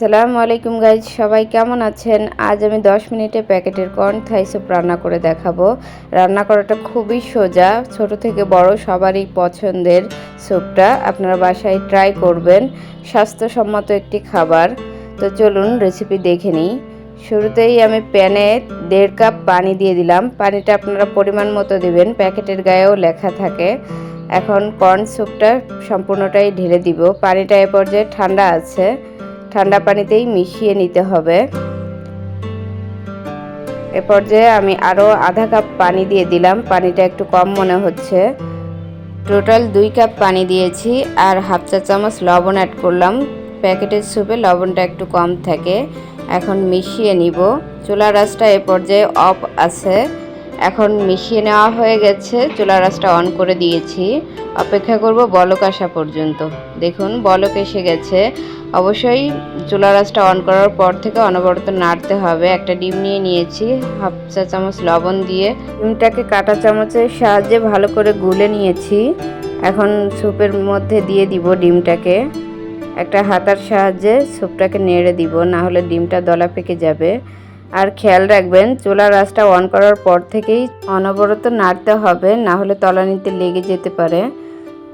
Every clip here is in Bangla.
আসসালামু আলাইকুম গাইজ সবাই কেমন আছেন? আজ আমি 10 মিনিটে প্যাকেটের কর্ন থাই স্যুপ রান্না করে দেখাবো। রান্না করাটা খুবই সোজা, ছোট থেকে বড় সবারই পছন্দের স্যুপটা আপনারা বাসায় ট্রাই করবেন, স্বাস্থ্যসম্মত একটি খাবার। তো চলুন রেসিপি দেখে নিই। শুরুতেই আমি প্যানে দেড় কাপ পানি দিয়ে দিলাম। পানিটা আপনারা পরিমাণ মতো দেবেন, প্যাকেটের গায়েও লেখা থাকে। এখন কর্ন স্যুপটা সম্পূর্ণটাই ঢেলে দিব। পানিটা এ পর্যায়ে ঠান্ডা আছে। ঠান্ডা পানিতেই মিশিয়ে নিতে হবে। এ পর্যায়ে আমি আরও আধা কাপ পানি দিয়ে দিলাম। পানিটা একটু কম মনে হচ্ছে। টোটাল দুই কাপ পানি দিয়েছি আর হাফ চা চামচ লবণ অ্যাড করলাম। প্যাকেটের স্যুপে লবণটা একটু কম থাকে। এখন মিশিয়ে নিব। চুলা রাসটা এ পর্যায়ে অফ আছে। এখন মিশিয়ে নেওয়া হয়ে গেছে। চুলা রাসটা অন করে দিয়েছি। অপেক্ষা করব বলক আসা পর্যন্ত। দেখুন, বলক এসে গেছে। অবশ্যই চুলা রাসটা অন করার পর থেকে অনবরত নাড়তে হবে। একটা ডিম নিয়ে নিয়েছি, হাফ চা চামচ লবণ দিয়ে। ডিমটাকে কাটা চামচের সাহায্যে ভালো করে গুলে নিয়েছি। এখন স্যুপের মধ্যে দিয়ে দিব ডিমটাকে। একটা হাতার সাহায্যে স্যুপটাকে নেড়ে দিব, না হলে ডিমটা দলা পেকে যাবে। আর খেয়াল রাখবেন, চুলার রাসটা অন করার পর থেকেই অনবরত নাড়তে হবে, না হলে তলানিতে লেগে যেতে পারে।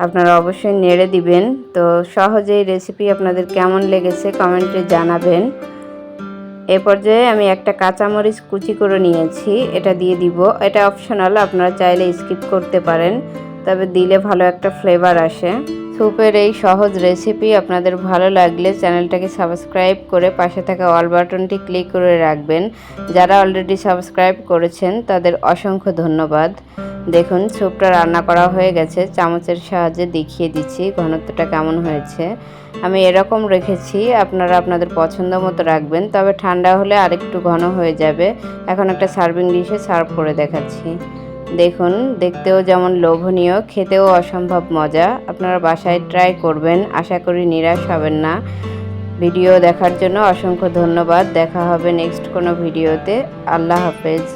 আপনারা অবশ্যই নেড়ে দিবেন। তো সহজেই রেসিপি আপনাদের কেমন লেগেছে কমেন্টে জানাবেন। এ পর্যায়ে আমি একটা কাঁচামরিচ কুচি করে নিয়েছি, এটা দিয়ে দিব। এটা অপশনাল আপনারা চাইলে স্কিপ করতে পারেন, তবে দিলে ভালো একটা ফ্লেভার আসে। স্যুপের এই সহজ রেসিপি আপনাদের ভালো লাগলে চ্যানেলটাকে সাবস্ক্রাইব করে পাশে থাকা অল বাটনটি ক্লিক করে রাখবেন। যারা অলরেডি সাবস্ক্রাইব করেছেন, তাদের অসংখ্য ধন্যবাদ। দেখুন স্যুপটা রান্না করা হয়ে গেছে। চামচের সাহায্যে দেখিয়ে দিচ্ছি ঘনত্বটা কেমন হয়েছে। আমি এরকম রেখেছি, আপনারা আপনাদের পছন্দ মতো রাখবেন, তবে ঠান্ডা হলে আরেকটু ঘন হয়ে যাবে। এখন একটা সার্ভিং ডিশে সার্ভ করে দেখাচ্ছি। দেখুন, দেখতেও যেমন লোভনীয়, খেতেও অসম্ভব মজা। আপনারা বাসায় ট্রাই করবেন, আশা করি নিরাশ হবেন না। ভিডিও দেখার জন্য অসংখ্য ধন্যবাদ। দেখা হবে নেক্সট কোনো ভিডিওতে। আল্লাহ হাফেজ।